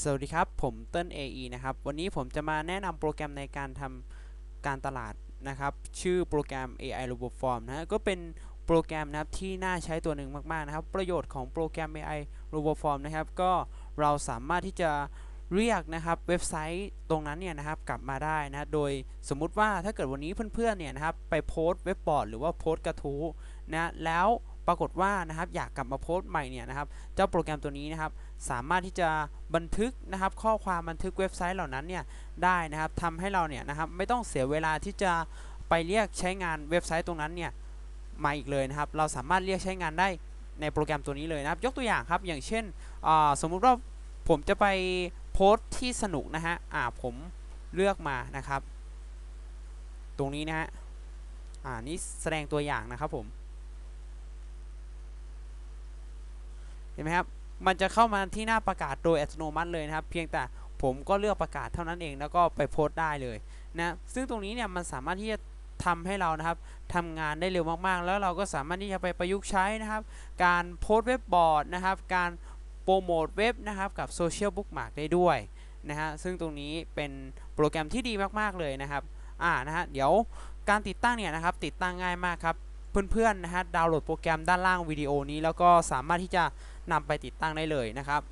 สวัสดีครับ ผมเติ้ล AE นะครับ วันนี้ผมจะมาแนะนำโปรแกรมในการทำการตลาดนะครับ ชื่อโปรแกรม AI RoboForm นะฮะก็เป็นโปรแกรมนะครับที่น่าใช้ตัวหนึ่งมาก ๆ นะครับ ประโยชน์ของโปรแกรม AI RoboForm นะครับ ก็เราสามารถที่จะเรียกนะครับเว็บไซต์ตรงนั้นเนี่ยนะครับกลับมาได้นะโดยสมมุติว่าถ้าเกิดวันนี้เพื่อนๆเนี่ยนะครับไปโพสต์เว็บบอร์ดหรือว่าโพสต์กระทู้นะแล้ว ปรากฏว่านะครับอยากกลับมาโพสต์ใหม่เนี่ยนะครับเจ้าโปรแกรมตัวนี้นะครับสามารถที่จะบันทึกนะครับข้อความบันทึกเว็บไซต์เหล่านั้นเนี่ยได้นะครับทำให้เราเนี่ยนะครับไม่ต้องเสียเวลาที่จะไปเรียกใช้งานเว็บไซต์ตรงนั้นเนี่ยมาอีกเลยนะครับเราสามารถเรียกใช้งานได้ในโปรแกรมตัวนี้เลยนะครับ ยกตัวอย่างครับอย่างเช่นสมมุติว่าผมจะไปโพสต์ที่สนุกนะฮะอ่าผมเลือกมานะครับ ตรงนี้นะฮะอ่านี่แสดงตัวอย่างนะครับผม เห็นไหมครับ มันจะเข้ามาที่หน้าประกาศโดยอัตโนมัติเลยนะครับ เพียงแต่ผมก็เลือกประกาศเท่านั้นเองแล้วก็ไปโพสต์ได้เลยนะซึ่งตรงนี้เนี่ยมันสามารถที่จะทำให้เรานะครับทำงานได้เร็วมากๆ แล้วเราก็สามารถที่จะไปประยุกต์ใช้นะครับ การโพสต์เว็บบอร์ดนะครับ การโปรโมทเว็บนะครับกับโซเชียลบุ๊กมาร์กได้ด้วยนะฮะซึ่งตรงนี้เป็นโปรแกรมที่ดีมากๆเลยนะครับอ่านะฮะเดี๋ยวการติดตั้งเนี่ยนะครับติดตั้งง่ายมากครับเพื่อนๆนะฮะดาวน์โหลดโปรแกรมด้านล่างวิดีโอนี้ แล้วก็สามารถที่จะ นำไปติดตั้งได้เลยนะครับ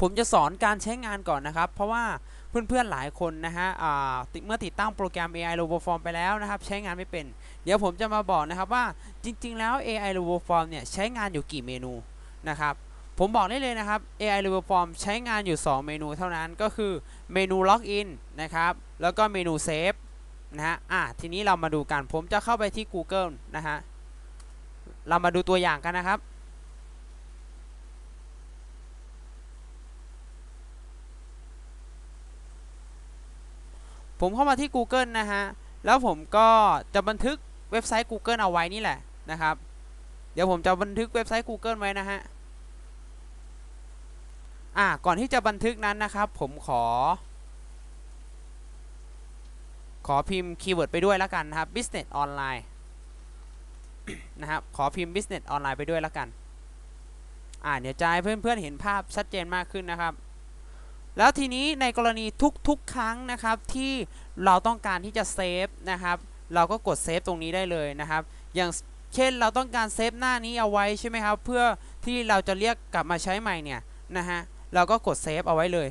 ผมจะสอนการใช้งานก่อนนะครับ เพราะว่าเพื่อนๆหลายคนนะฮะเมื่อติดตั้งโปรแกรม AI RoboForm ไปแล้วนะครับ ใช้งานไม่เป็น เดี๋ยวผมจะมาบอกนะครับว่าจริง ๆ แล้ว AI RoboForm เนี่ยใช้งานอยู่กี่เมนูนะครับผมบอกได้เลยนะครับ AI RoboForm ใช้งานอยู่ 2 เมนูเท่านั้นก็คือเมนู Login นะครับ แล้วก็เมนู Save นะฮะอะทีนี้เรามาดูกัน ผมจะเข้าไปที่ Google นะฮะ เรามาดูตัวอย่างกันนะครับ ผมเข้ามาที่ Google นะฮะ แล้วผมก็จะบันทึกเว็บไซต์ Google เอาไว้นี่แหละนะครับ เดี๋ยวผมจะบันทึกเว็บไซต์ Google ไว้นะฮะ อ่า ก่อนที่จะบันทึกนั้นนะครับ ผมขอ ขอพิมพ์คีย์เวิร์ดไปด้วยแล้วกันนะครับ business online นะครับ ขอพิมพ์ business online ไปด้วยแล้วกัน อ่า เดี๋ยวจะให้เพื่อนๆเห็นภาพชัดเจนมากขึ้นนะครับ แล้วทีนี้ในกรณีทุกๆ ครั้งนะครับที่เราต้องการที่จะเซฟนะครับเราก็กดเซฟตรงนี้ได้เลยนะครับ อย่างเช่นเราต้องการเซฟหน้านี้เอาไว้ใช่ไหมครับ เพื่อที่เราจะเรียกกลับมาใช้ใหม่เนี่ยนะฮะเราก็กดเซฟเอาไว้เลย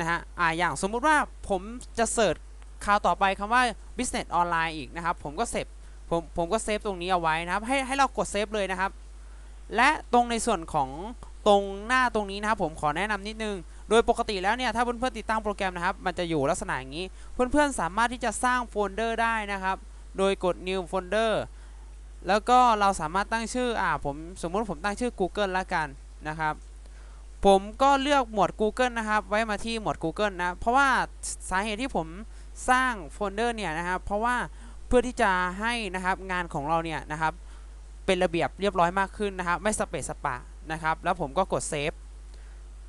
นะฮะอ่าอย่างสมมุติว่าผมจะเสิร์ชคราวต่อไปคำว่า business online อีกนะครับ ผมก็เซฟผมผมก็เซฟตรงนี้เอาไว้นะครับ ให้ให้เรากดเซฟเลยนะครับ และตรงในส่วนของตรงหน้าตรงนี้นะครับผมขอแนะนำนิดนึง โดยปกติแล้วเนี่ยถ้าเพื่อนๆติดตั้งโปรแกรมนะครับ มันจะอยู่ลักษณะอย่างนี้ เพื่อนๆสามารถที่จะสร้างโฟลเดอร์ได้นะครับ โดยกด new folder แล้วก็เราสามารถตั้งชื่ออ่าผมสมมุติผมตั้งชื่อ Google ละกันนะครับ ผมก็เลือกหมวด Google นะครับ ไว้มาที่หมวด Google นะ เพราะว่าสาเหตุที่ผมสร้างโฟลเดอร์เนี่ยนะครับ เพราะว่าเพื่อที่จะให้นะครับงานของเราเนี่ยนะครับเป็นระเบียบเรียบร้อยมากขึ้นนะครับ ไม่สเปซสปะนะครับ แล้วผมก็กดเซฟ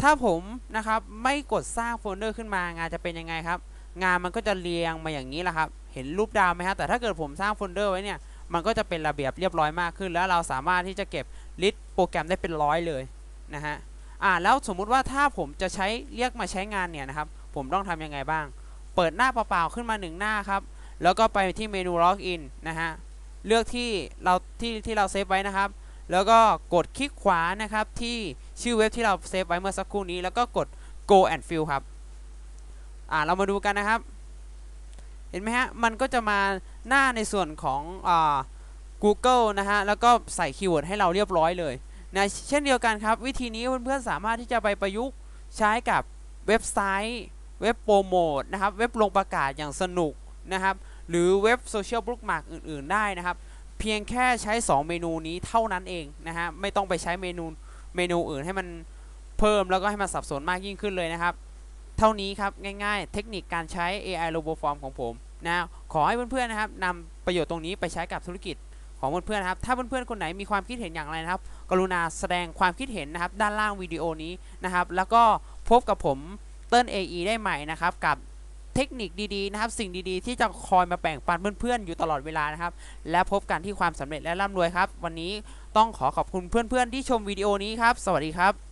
ถ้าผมนะครับไม่กดสร้างโฟลเดอร์ขึ้นมางานจะเป็นยังไงครับ งานมันก็จะเรียงมาอย่างนี้แหละครับเห็นรูปดาวไหมครับแต่ถ้าเกิดผมสร้างโฟลเดอร์ไว้เนี่ยมันก็จะเป็นระเบียบเรียบร้อยมากขึ้น แล้วเราสามารถที่จะเก็บลิสต์โปรแกรมได้เป็นร้อยเลยนะฮะอ่าแล้วสมมุติว่าถ้าผมจะใช้เรียกมาใช้งานเนี่ยนะครับผมต้องทำยังไงบ้าง เปิดหน้าเปล่าๆขึ้นมาหนึ่งหน้าครับแล้วก็ไปที่เมนู Login นะฮะเลือกที่เราที่ที่เราเซฟไว้นะครับ แล้วก็กดคลิกขวานะครับที่ ชื่อเว็บที่เราเซฟไว้เมื่อสักครู่นี้แล้วก็กด go and fill ครับอ่าเรามาดูกันนะครับ เห็นไหมฮะ มันก็จะมาหน้าในส่วนของอ่า Google นะฮะ แล้วก็ใส่คีย์เวิร์ดให้เราเรียบร้อยเลยนะเช่นเดียวกันครับ วิธีนี้เพื่อนๆสามารถที่จะไปประยุกต์ใช้กับเว็บไซต์ เว็บโปรโมทนะครับ เว็บลงประกาศอย่างสนุกนะครับ หรือเว็บโซเชียลบุ๊กมาร์กอื่นๆ ได้นะครับ เพียงแค่ใช้ 2 เมนูนี้เท่านั้นเองนะฮะ ไม่ต้องไปใช้เมนู เมนูอื่นให้มันเพิ่มแล้วก็ให้มันสับสนมากยิ่งขึ้นเลยนะครับ เท่านี้ครับง่ายๆ เทคนิคการใช้ AI RoboForm ของผมนะขอให้เพื่อนๆนะครับนำประโยชน์ตรงนี้ไปใช้กับธุรกิจของเพื่อนๆนะครับถ้าเพื่อนๆคนไหนมีความคิดเห็นอย่างไรนะครับ กรุณาแสดงความคิดเห็นนะครับ ด้านล่างวิดีโอนี้นะครับ แล้วก็พบกับผมเติ้ล AE ได้ใหม่นะครับกับ เทคนิคดีๆนะครับ สิ่งดีๆ ที่จะคอยมาแบ่งปันเพื่อนๆ อยู่ตลอดเวลานะครับ และพบกันที่ความสำเร็จและร่ำรวยครับ วันนี้ต้องขอขอบคุณเพื่อนๆที่ชมวิดีโอนี้ครับ สวัสดีครับ